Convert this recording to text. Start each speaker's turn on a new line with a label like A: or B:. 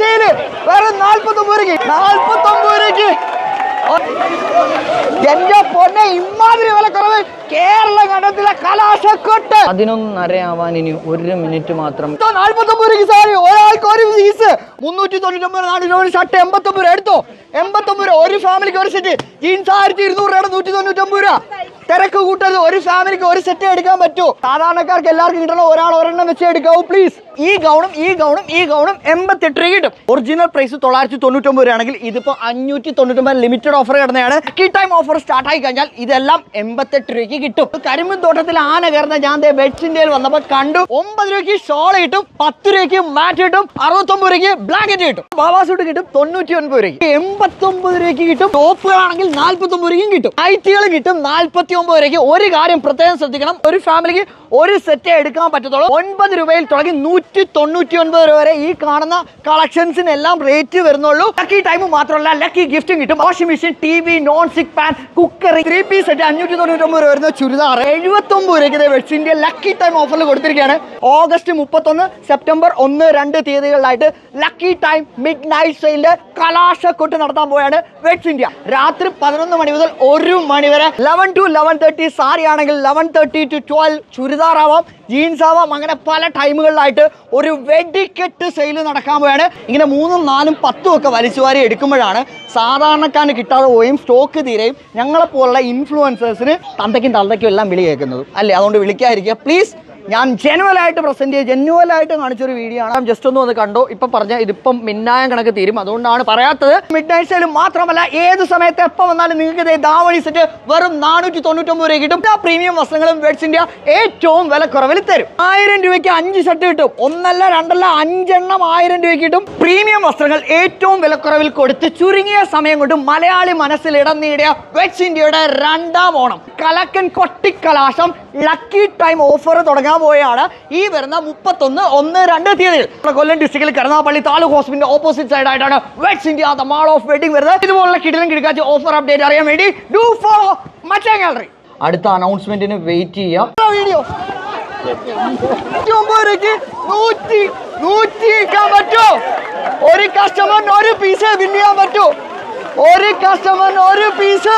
A: Sale വെറും നാൽപ്പത്തി ഒമ്പത് രൂപയ്ക്ക്. ഒമ്പത് എന്റെ പൊന്നെ ഇമാതിരി വില കുറവ് കേരള കണ്ടത്തിലെ കലാശക്കൊട്ട്.
B: പതിനൊന്നരയാവാൻ ഇനി ഒരു മിനിറ്റ് മാത്രം.
A: രൂപയ്ക്ക് സാരി. ഒരാൾക്ക് ഒരു ഫീസ് മുന്നൂറ്റി തൊണ്ണൂറ്റൊമ്പത് നാല് ഷർട്ട് എൺപത്തൊമ്പത് രൂപ എടുത്തോ? എൺപത്തൊമ്പത് രൂപ ഒരു ഫാമിലിക്ക് ഒരു സെറ്റ് ജീൻസ് ആയിരത്തി ഇരുന്നൂറ് രൂപയുടെ നൂറ്റി തൊണ്ണൂറ്റൊമ്പത് രൂപ. തിരക്ക് കൂട്ടരുത്. ഒരു ഫാമിലിക്ക് ഒരു സെറ്റ് എടുക്കാൻ പറ്റൂ. സാധാരണക്കാർക്ക് എല്ലാവർക്കും കിട്ടണം ഒരാൾ ഒരെണ്ണം വെച്ച് എടുക്കാവൂ പ്ലീസ് ഈ ഗൗണും ഈ ഗൗണും ഈ ഗൗണും എൺപത്തെട്ട് രൂപ കിട്ടും. ഒറിജിനൽ പ്രൈസ് തൊള്ളായിരത്തി തൊണ്ണൂറ്റൊമ്പത് രൂപയാണെങ്കിൽ ഇതിപ്പോ അഞ്ഞൂറ്റി തൊണ്ണൂറ്റൊമ്പത് ലിമിറ്റഡ് ഓഫർ കിടന്നതാണ് കീ ടൈം ഓഫർ സ്റ്റാർട്ട് ആയി കഴിഞ്ഞാൽ ഇതെല്ലാം എൺപത്തെട്ട് രൂപയ്ക്ക് കിട്ടും. കരിമ്പൻ തോട്ടത്തിൽ ആന കയറുന്ന ഞാൻ ദേ ബെഡ്സിന്റെ വന്നപ്പോൾ കണ്ടു. ഒമ്പത് രൂപയ്ക്ക് ഷോൾ കിട്ടും പത്ത് രൂപയ്ക്ക് മാറ്റ് കിട്ടും അറുപത്തൊമ്പത് രൂപയ്ക്ക് ബ്ലാങ്കറ്റ് കിട്ടും. ബാബാ സൂട്ട് കിട്ടും തൊണ്ണൂറ്റി ഒൻപത് രൂപയ്ക്ക്. എൺപത്തൊമ്പത് രൂപയ്ക്ക് കിട്ടും ടോപ്പുകളാണെങ്കിൽ നാല്പത്തൊമ്പത് രൂപയ്ക്കും കിട്ടും. നൈറ്റികൾ കിട്ടും നാല്പത്തി ഒമ്പത് രൂപയ്ക്ക്. ഒരു കാര്യം പ്രത്യേകം ശ്രദ്ധിക്കണം ഒരു ഫാമിലിക്ക് ഒരു സെറ്റ് എടുക്കാൻ പറ്റത്തുള്ളൂ. ഒൻപത് രൂപയിൽ തുടങ്ങി നൂറ്റി തൊണ്ണൂറ്റി ഒൻപത് രൂപ വരെ ഈ കാണുന്ന കളക്ഷൻസിനെല്ലാം റേറ്റ് വരുന്നുള്ളൂ. ലക്കി ടൈം മാത്രമല്ല ലക്കി ഗിഫ്റ്റും കിട്ടും. Washing machine T V non stick pan cooker three piece set അഞ്ഞൂറ്റി തൊണ്ണൂറ്റൊമ്പത് രൂപ വരുന്ന ചുരിദാർ. എഴുപത്തൊമ്പത് രൂപയ്ക്ക് വെഡ്സിന്റെ ലക്കി ടൈം ഓഫറിൽ കൊടുത്തിരിക്കുകയാണ്. ഓഗസ്റ്റ് മുപ്പത്തൊന്ന് സെപ്റ്റംബർ ഒന്ന് രണ്ട് തീയതികളിലായിട്ട് ലക്കി ടൈം മിഡ് നൈറ്റ് സെയിലിന്റെ കലാശക്കൊട്ട് നടത്താൻ പോയാണ് വെസ്റ്റ് ഇന്ത്യ രാത്രി പതിനൊന്ന് മണി മുതൽ ഒരു മണി വരെ eleven to eleven thirty sari ആണെങ്കിൽ eleven thirty to twelve churidar ആവാം ജീൻസ് ആവാം അങ്ങനെ പല ടൈമുകളിലായിട്ട് ഒരു വെടിക്കെട്ട് സെയിൽ നടക്കാൻ പോയാണ്. ഇങ്ങനെ മൂന്നും നാലും പത്തും ഒക്കെ വലിച്ചു വാരി എടുക്കുമ്പോഴാണ് സാധാരണക്കാരന് കിട്ടാതെ പോയും സ്റ്റോക്ക് തീരെയും. ഞങ്ങളെപ്പോലുള്ള ഇൻഫ്ലുവൻസേഴ്സിന് തന്തയ്ക്കും തന്തയ്ക്കും എല്ലാം വിളി കേൾക്കുന്നത്. അല്ലേ? അതുകൊണ്ട് വിളിക്കാതിരിക്കുക. പ്ലീസ് ഞാൻ ജെനുവൽ ആയിട്ട് പ്രസന്റ് ചെയ്ത് ജെനുവൽ ആയിട്ട് കാണിച്ചൊരു വീഡിയോ ആണ്. ജസ്റ്റ് ഒന്ന് വന്ന് കണ്ടോ? ഇപ്പൊ പറഞ്ഞ ഇതിപ്പം മിന്നായം കണക്ക് തീരും. അതുകൊണ്ടാണ് പറയാത്തത്. മിഡ് നൈറ്റ് സെയിലും മാത്രമല്ല ഏത് സമയത്ത് എപ്പോൾ വന്നാലും നിങ്ങൾക്ക് ഇതേ ദാവണി സെറ്റ് വെറും നാനൂറ്റി തൊണ്ണൂറ്റൊമ്പത് രൂപ കിട്ടും. എല്ലാ പ്രീമിയം വസ്ത്രങ്ങളും വെഡ്സ് ഇന്ത്യ ഏറ്റവും വിലക്കുറവിൽ തരും. ആയിരം രൂപയ്ക്ക് അഞ്ച് ഷർട്ട് കിട്ടും. ഒന്നല്ല രണ്ടല്ല അഞ്ചെണ്ണം ആയിരം രൂപയ്ക്ക് കിട്ടും. പ്രീമിയം വസ്ത്രങ്ങൾ ഏറ്റവും വിലക്കുറവിൽ കൊടുത്ത് ചുരുങ്ങിയ സമയം കൊണ്ട് മലയാളി മനസ്സിൽ ഇടം നേടിയ വെഡ്സ് ഇന്ത്യയുടെ രണ്ടാം ഓണം. കലക്കൻ കൊട്ടിക്കലാശം ലക്കി ടൈം ഓഫർ പോയാണ്. ഈ വരുന്ന മുപ്പത്തൊന്ന് ഒന്ന് രണ്ട് തീയതിയിൽ നമ്മുടെ കൊല്ലം ഡിസ്ട്രിക്റ്റിൽ കരുനാപ്പള്ളി താലൂക്ക് ഹോസ്പിറ്റലിന്റെ ഓപ്പോസിറ്റ് സൈഡ് ആയിട്ടാണ് weds India the mall of wedding വരുന്നത്. ഇതുപോലുള്ള കിടിലും കിടക്കാച്ച ഓഫർ അപ്ഡേറ്റ് അറിയാൻ വേണ്ടി ഡു ഫോളോ മറ്റേ ഗാലറി അടുത്ത അനൗൺസ്മെന്റിന് വെയിറ്റ് ചെയ്യാം. വീഡിയോ നൂറ്റി നൂറ്റി ഒരു കസ്റ്റമറിന് ഒരു പീസ് വിൻ ചെയ്യാൻ പറ്റൂ. ഒരു കസ്റ്റമറിന് ഒരു പീസ്